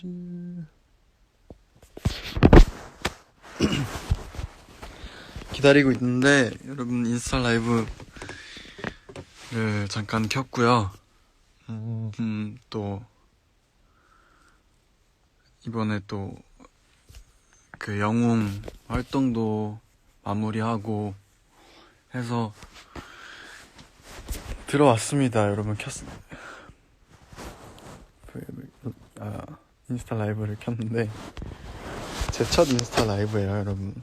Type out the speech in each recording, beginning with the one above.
편지 기다리고 있는데 여러분 인스타 라이브를 잠깐 켰고요. 음, 또 이번에 또 그 영웅 활동도 마무리하고 해서 들어왔습니다. 여러분 켰 아, 인스타 라이브를 켰는데 제 첫 인스타 라이브예요, 여러분.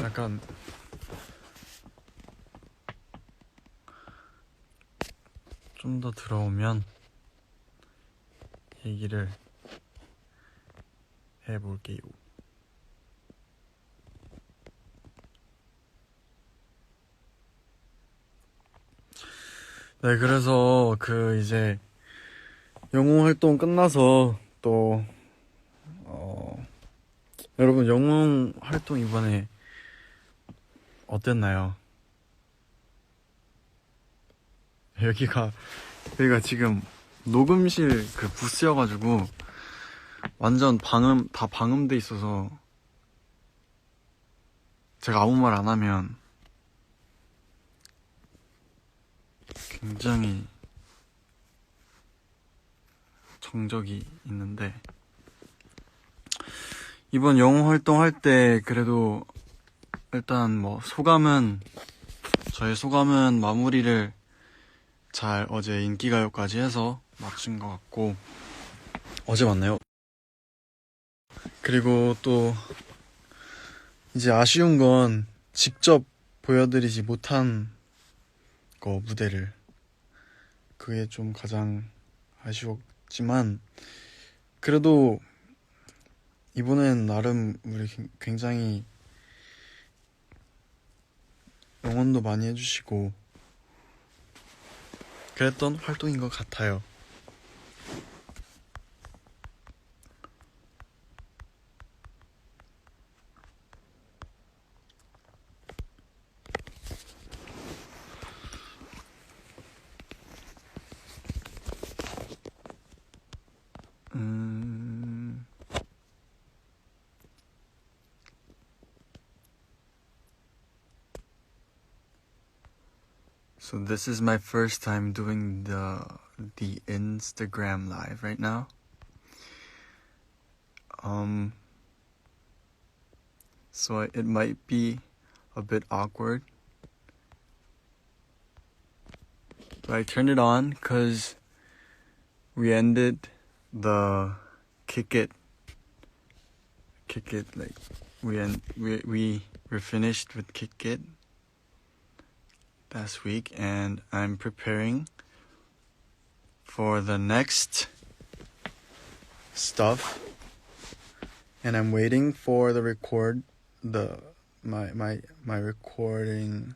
약간 좀 더 들어오면 얘기를 해볼게요. 네, 그래서 그 이제 영웅 활동 끝나서 또 어, 여러분 영웅 활동 이번에 어땠나요? 여기가 여기가 지금 녹음실 그 부스여가지고 완전 방음 다 방음돼 있어서 제가 아무 말 안 하면 굉장히 정적이 있는데 이번 영웅 활동할 때 그래도 일단 뭐 소감은 저의 소감은 마무리를 잘 어제 인기가요까지 해서 마친 것 같고 어제 맞나요? 그리고 또 이제 아쉬운 건 직접 보여드리지 못한 거 무대를 그게 좀 가장 아쉬웠지만 그래도 이번엔 나름 우리 굉장히 응원도 많이 해주시고 그랬던 활동인 것 같아요. This is my first time doing the the Instagram live right now. Um so it might be a bit awkward. But I turned it on cuz we ended the kick it kick it like we end, we we were finished with kick it last week and I'm preparing for the next stuff and I'm waiting for the record the my my my recording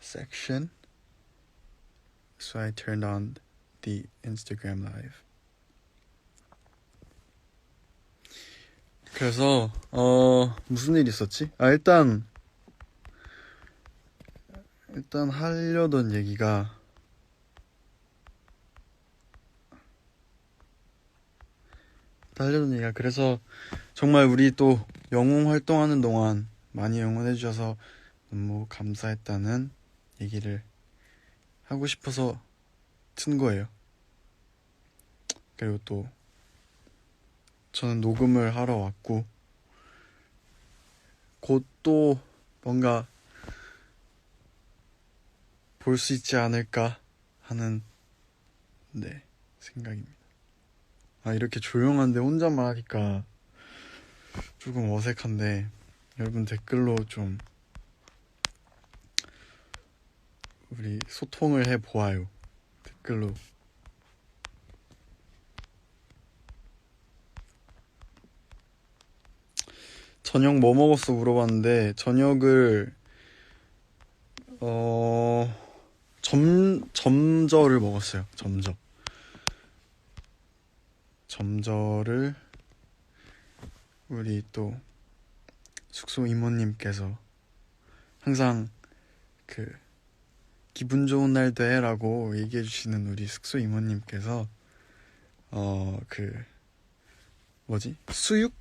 section so I turned on the Instagram live 그래서 어 무슨 일 있었지? 아 일단 일단 하려던 얘기가 하려던 얘기가 그래서 정말 우리 또 영웅 활동하는 동안 많이 응원해 주셔서 너무 감사했다는 얘기를 하고 싶어서 튼 거예요. 그리고 또 저는 녹음을 하러 왔고 곧 또 뭔가 볼 수 있지 않을까 하는 네 생각입니다. 아 이렇게 조용한데 혼자만 하니까 조금 어색한데 여러분 댓글로 좀 우리 소통을 해 보아요. 댓글로 저녁 뭐 먹었어 물어봤는데 저녁을 어 점, 점저를 먹었어요. 점저. 점저를 우리 또 숙소 이모님께서 항상 그 기분 좋은 날 돼라고 얘기해 주시는 우리 숙소 이모님께서 어 그 뭐지 수육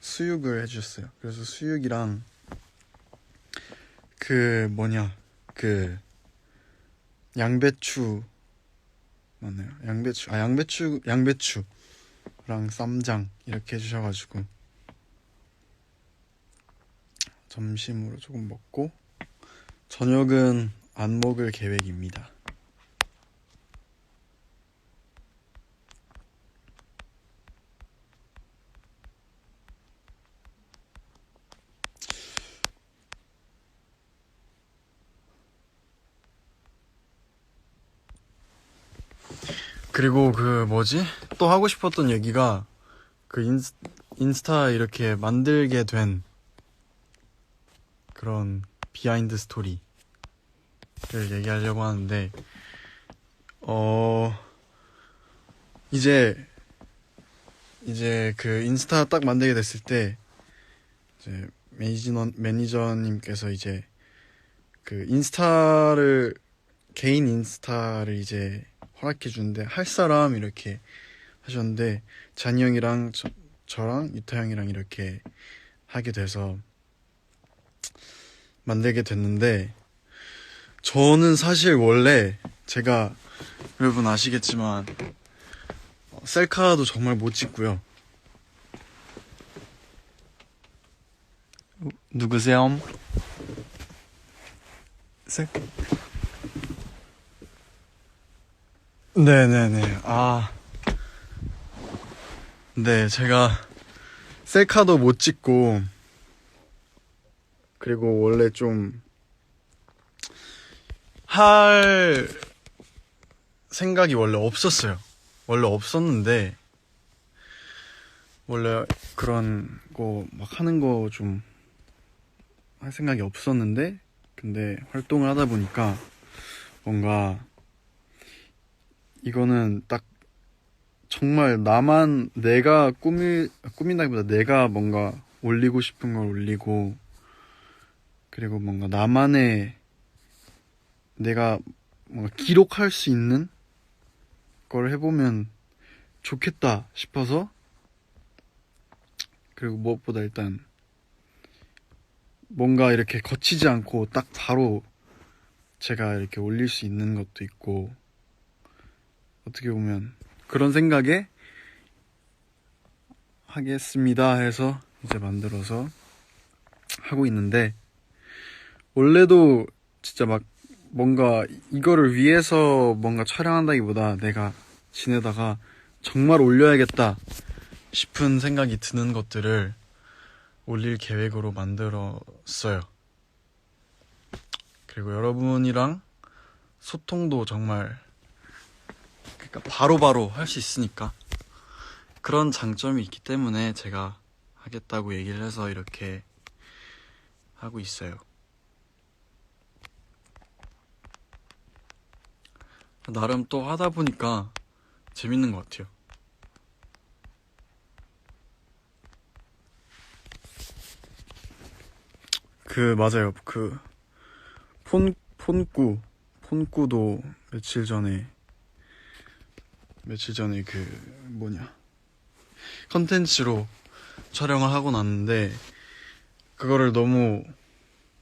수육을 해주셨어요. 그래서 수육이랑 그 뭐냐 그 양배추 맞나요? 양배추 아 양배추 양배추랑 쌈장 이렇게 해주셔가지고 점심으로 조금 먹고 저녁은 안 먹을 계획입니다. 그리고 그 뭐지? 또 하고 싶었던 얘기가 그 인스, 인스타 이렇게 만들게 된 그런 비하인드 스토리를 얘기하려고 하는데 어 이제 이제 그 인스타 딱 만들게 됐을 때 이제 매니저 매니저님께서 이제 그 인스타를 개인 인스타를 이제 허락해 주는데 할 사람 이렇게 하셨는데 잔이 형이랑 저, 저랑 유타 형이랑 이렇게 하게 돼서 만들게 됐는데 저는 사실 원래 제가 여러분 아시겠지만 어, 셀카도 정말 못 찍고요. 어, 누구세요? 셀 네네네. 아. 네, 제가 셀카도 못 찍고, 그리고 원래 좀, 할 생각이 원래 없었어요. 원래 없었는데, 원래 그런 거 막 하는 거 좀 할 생각이 없었는데, 근데 활동을 하다 보니까 뭔가 이거는 딱 정말 나만 내가 꾸미 꾸민다기보다 내가 뭔가 올리고 싶은 걸 올리고 그리고 뭔가 나만의 내가 뭔가 기록할 수 있는 걸 해보면 좋겠다 싶어서 그리고 무엇보다 일단 뭔가 이렇게 거치지 않고 딱 바로 제가 이렇게 올릴 수 있는 것도 있고 어떻게 보면 그런 생각에 하겠습니다 해서 이제 만들어서 하고 있는데 원래도 진짜 막 뭔가 이거를 위해서 뭔가 촬영한다기보다 내가 지내다가 정말 올려야겠다 싶은 생각이 드는 것들을 올릴 계획으로 만들었어요. 그리고 여러분이랑 소통도 정말 그러니까 바로바로 할 수 있으니까 그런 장점이 있기 때문에 제가 하겠다고 얘기를 해서 이렇게 하고 있어요. 나름 또 하다 보니까 재밌는 것 같아요. 그 맞아요. 그 폰 폰꾸 폰꾸도 며칠 전에 며칠 전에 그 뭐냐 컨텐츠로 촬영을 하고 났는데 그거를 너무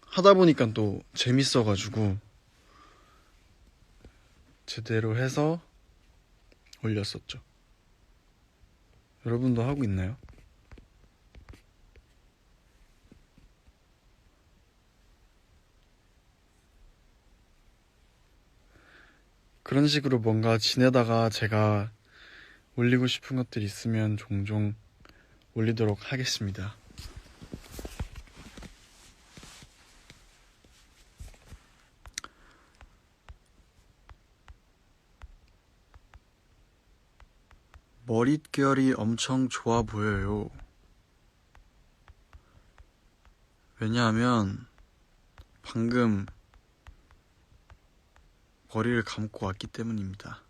하다 보니까 또 재밌어가지고 제대로 해서 올렸었죠. 여러분도 하고 있나요? 그런 식으로 뭔가 지내다가 제가 올리고 싶은 것들이 있으면 종종 올리도록 하겠습니다. 머릿결이 엄청 좋아 보여요. 왜냐하면 방금 머리를 감고 왔기 때문입니다.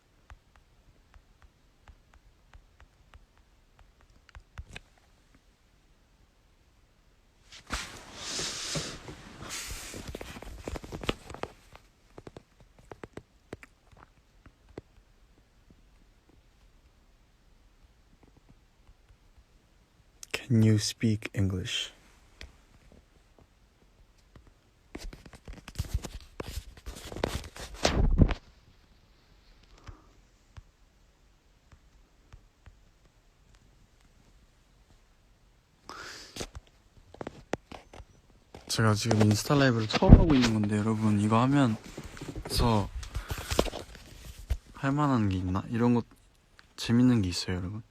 Can you speak English? 제가 지금 인스타 라이브를 처음 하고 있는 건데 여러분 이거 하면서 할 만한 게 있나? 이런 것 재밌는 게 있어요, 여러분.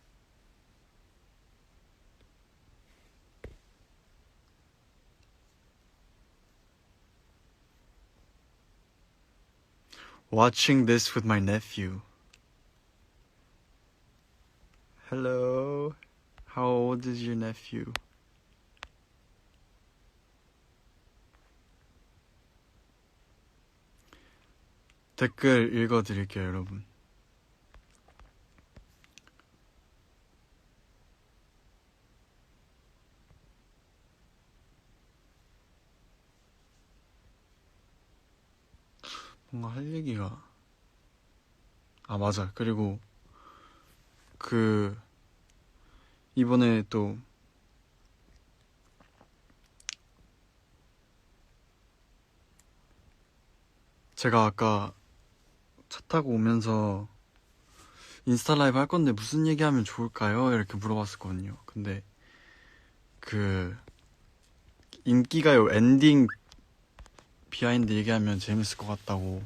Watching this with my nephew. Hello. How old is your nephew? 댓글 읽어드릴게요, 여러분. 뭔가 할 얘기가 아 맞아 그리고 그 이번에 또 제가 아까 차 타고 오면서 인스타 라이브 할 건데 무슨 얘기 하면 좋을까요? 이렇게 물어봤었거든요. 근데 그 인기가요 엔딩 비하인드 얘기하면 재밌을 것 같다고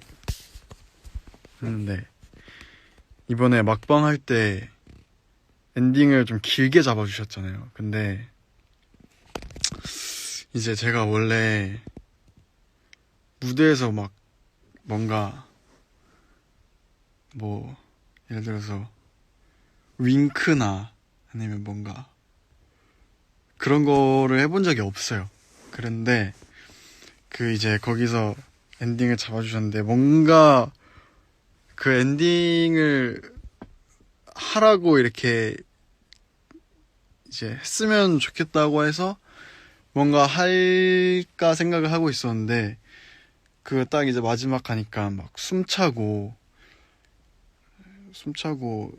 했는데 이번에 막방 할 때 엔딩을 좀 길게 잡아주셨잖아요. 근데 이제 제가 원래 무대에서 막 뭔가 뭐 예를 들어서 윙크나 아니면 뭔가 그런 거를 해본 적이 없어요. 그런데 그 이제 거기서 엔딩을 잡아주셨는데 뭔가 그 엔딩을 하라고 이렇게 이제 했으면 좋겠다고 해서 뭔가 할까 생각을 하고 있었는데 그 딱 이제 마지막 하니까 막 숨차고 숨차고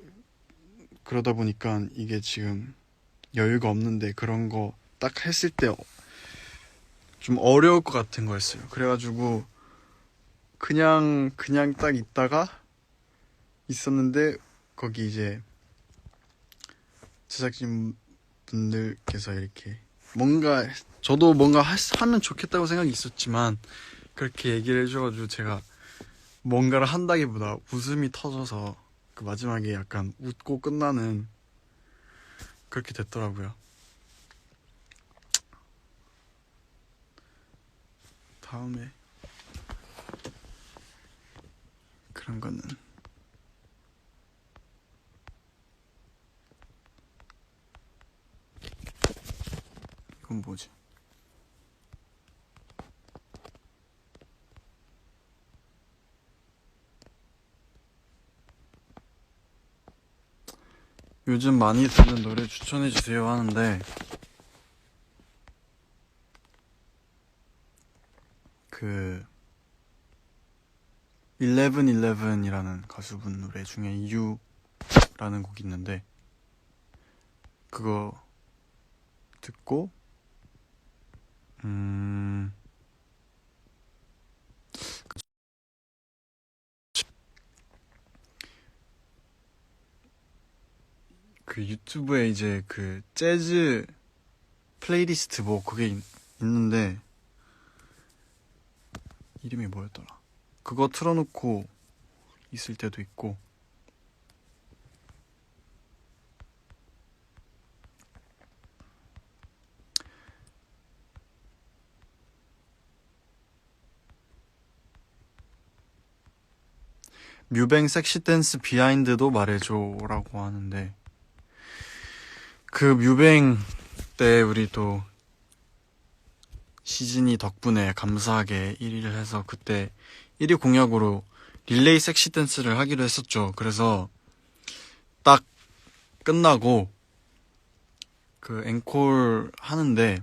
그러다 보니까 이게 지금 여유가 없는데 그런 거 딱 했을 때 좀 어려울 것 같은 거였어요. 그래가지고 그냥 그냥 딱 있다가 있었는데 거기 이제 제작진 분들께서 이렇게 뭔가 저도 뭔가 하, 하면 좋겠다고 생각이 있었지만 그렇게 얘기를 해줘가지고 제가 뭔가를 한다기보다 웃음이 터져서 그 마지막에 약간 웃고 끝나는 그렇게 됐더라고요. 다음에 그런 거는 이건 뭐지? 요즘 많이 듣는 노래 추천해 주세요 하는데. 그 1111이라는 가수분 노래 중에 You라는 곡이 있는데 그거 듣고 음 그 유튜브에 이제 그 재즈 플레이리스트 뭐 그게 있, 있는데 이름이 뭐였더라? 그거 틀어놓고 있을 때도 있고 뮤뱅 섹시 댄스 비하인드도 말해줘라고 하는데 그 뮤뱅 때 우리 또 시즌이 덕분에 감사하게 1위를 해서 그때 1위 공약으로 릴레이 섹시 댄스를 하기로 했었죠. 그래서 딱 끝나고 그 앵콜 하는데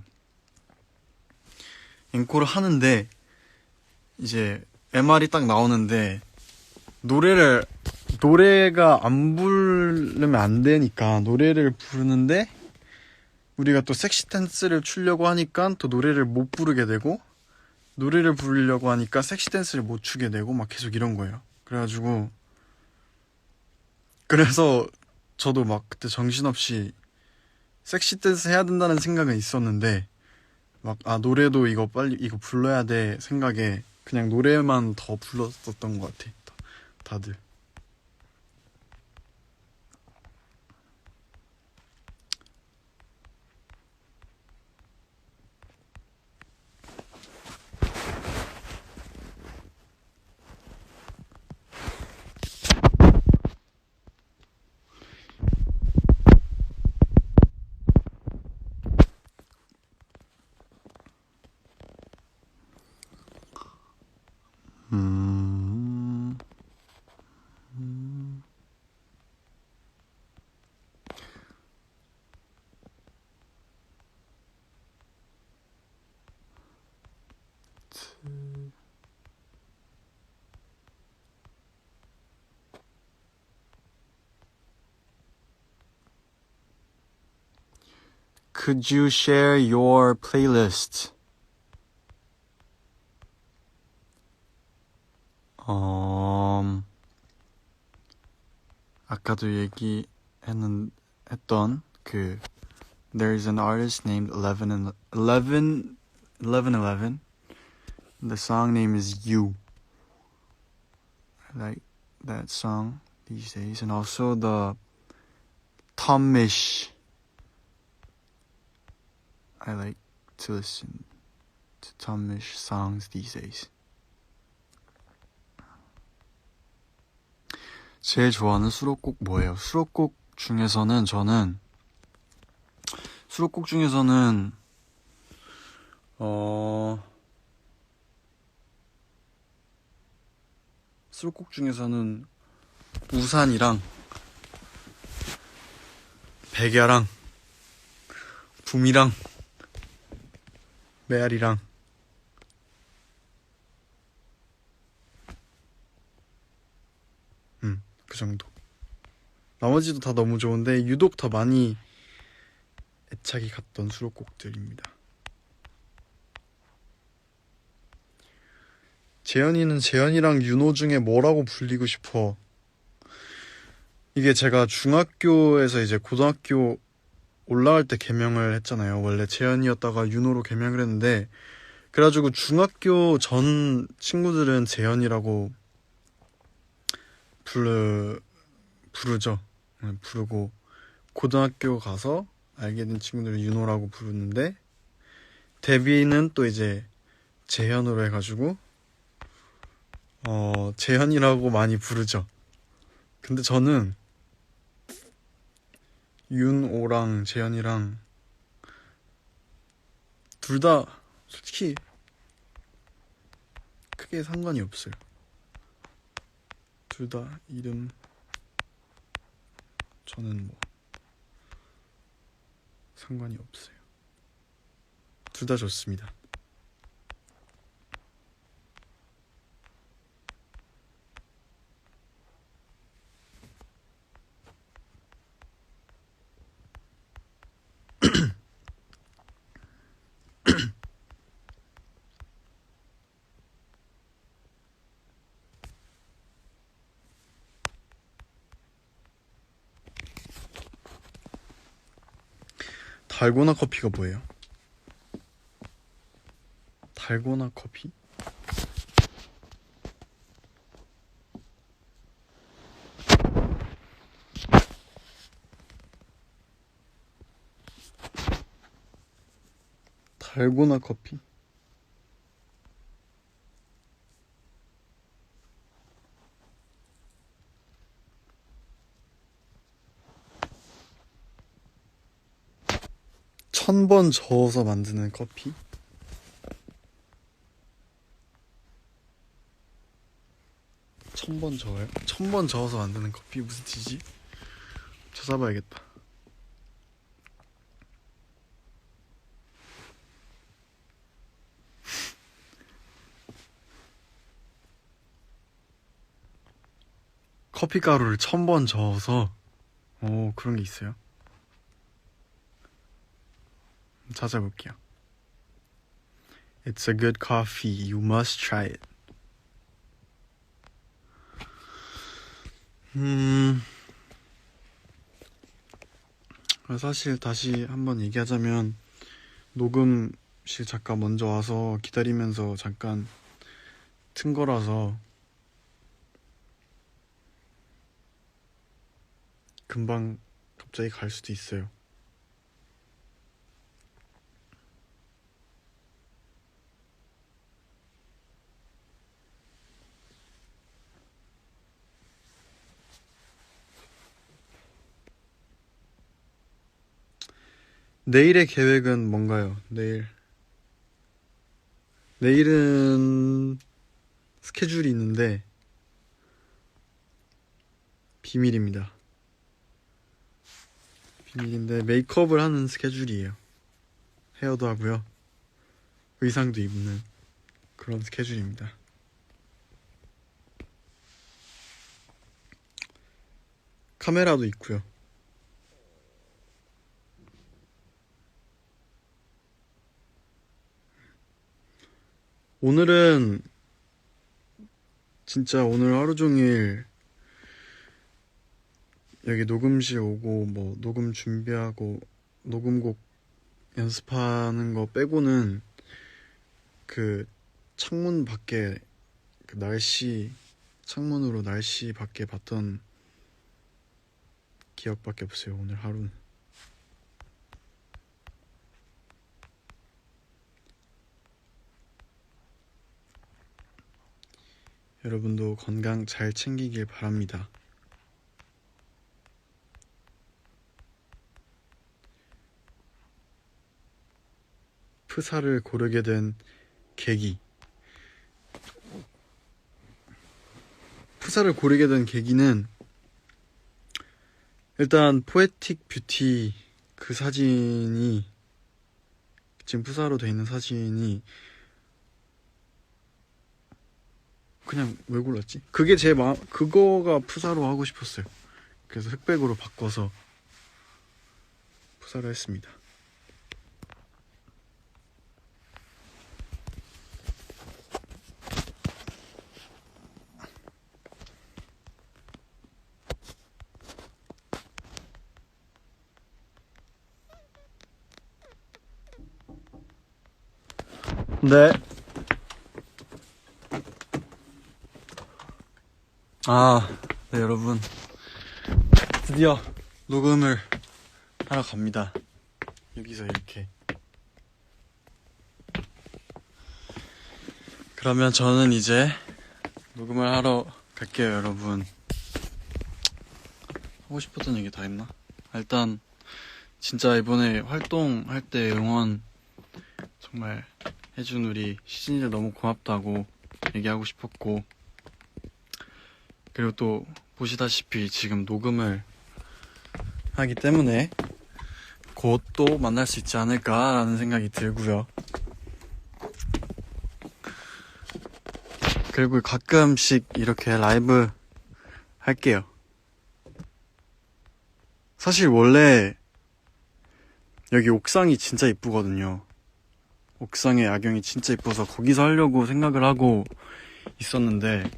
앵콜을 하는데 이제 MR이 딱 나오는데 노래를 노래가 안 부르면 안 되니까 노래를 부르는데 우리가 또 섹시 댄스를 추려고 하니까 또 노래를 못 부르게 되고 노래를 부르려고 하니까 섹시 댄스를 못 추게 되고 막 계속 이런 거예요. 그래가지고 그래서 저도 막 그때 정신없이 섹시 댄스 해야 된다는 생각은 있었는데 막 아 노래도 이거 빨리 이거 불러야 돼 생각에 그냥 노래만 더 불렀었던 것 같아 다- 다들 트- Could you share your playlist? 음, 아까도 얘기했는 했던 그 There's an artist named Eleven and Eleven Eleven Eleven. The song name is You. I like that song these days, and also the Tom Mish. I like to listen to Tom Mish songs these days. 제일 좋아하는 수록곡 뭐예요? 수록곡 중에서는 저는 수록곡 중에서는 어 수록곡 중에서는 우산이랑 백야랑 붐이랑 메아리랑 음, 그 정도. 나머지도 다 너무 좋은데 유독 더 많이 애착이 갔던 수록곡들입니다. 재현이는 재현이랑 윤호 중에 뭐라고 불리고 싶어? 이게 제가 중학교에서 이제 고등학교 올라갈 때 개명을 했잖아요. 원래 재현이었다가 윤호로 개명을 했는데 그래가지고 중학교 전 친구들은 재현이라고 부르 부르죠. 네, 부르고 고등학교 가서 알게 된 친구들은 윤호라고 부르는데 데뷔는 또 이제 재현으로 해가지고 어 재현이라고 많이 부르죠. 근데 저는 윤오랑 재현이랑 둘 다 솔직히 크게 상관이 없어요. 둘 다 이름 저는 뭐 상관이 없어요. 둘 다 좋습니다. 달고나 커피가 뭐예요? 달고나 커피? 달고나 커피? 천번 저어서 만드는 커피? 천 번 저어요? 천 번 저어서 만드는 커피 무슨 티지? 찾아봐야겠다. 커피 가루를 천 번 저어서 오 그런 게 있어요. 찾아볼게요. It's a good coffee. You must try it. 음. 사실 다시 한번 얘기하자면 녹음실 잠깐 먼저 와서 기다리면서 잠깐 튼 거라서 금방 갑자기 갈 수도 있어요. 내일의 계획은 뭔가요? 내일. 내일은 스케줄이 있는데 비밀입니다. 비밀인데 메이크업을 하는 스케줄이에요. 헤어도 하고요. 의상도 입는 그런 스케줄입니다. 카메라도 있고요. 오늘은 진짜 오늘 하루 종일 여기 녹음실 오고 뭐 녹음 준비하고 녹음곡 연습하는 거 빼고는 그 창문 밖에 그 날씨 창문으로 날씨 밖에 봤던 기억밖에 없어요 오늘 하루는 여러분도 건강 잘 챙기길 바랍니다. 프사를 고르게 된 계기. 프사를 고르게 된 계기는 일단 포에틱 뷰티 그 사진이 지금 푸사로 돼 있는 사진이 그냥 왜 골랐지? 그게 제 마음 그거가 푸사로 하고 싶었어요. 그래서 흑백으로 바꿔서 푸사를 했습니다. 네. 아, 네, 여러분. 드디어 녹음을 하러 갑니다. 여기서 이렇게. 그러면 저는 이제 녹음을 하러 갈게요, 여러분. 하고 싶었던 얘기 다 했나? 일단, 진짜 이번에 활동할 때 응원 정말 해준 우리 시진이들 너무 고맙다고 얘기하고 싶었고, 그리고 또 보시다시피 지금 녹음을 하기 때문에 곧 또 만날 수 있지 않을까라는 생각이 들고요. 그리고 가끔씩 이렇게 라이브 할게요. 사실 원래 여기 옥상이 진짜 이쁘거든요. 옥상의 야경이 진짜 이뻐서 거기서 하려고 생각을 하고 있었는데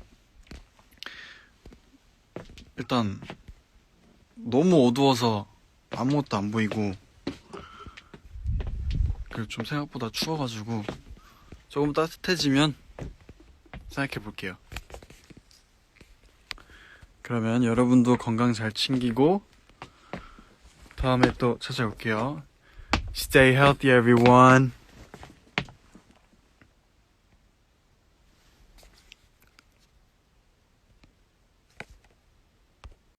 일단 너무 어두워서 아무것도 안 보이고 그리고 좀 생각보다 추워가지고 조금 따뜻해지면 생각해 볼게요. 그러면 여러분도 건강 잘 챙기고 다음에 또 찾아올게요. Stay healthy everyone.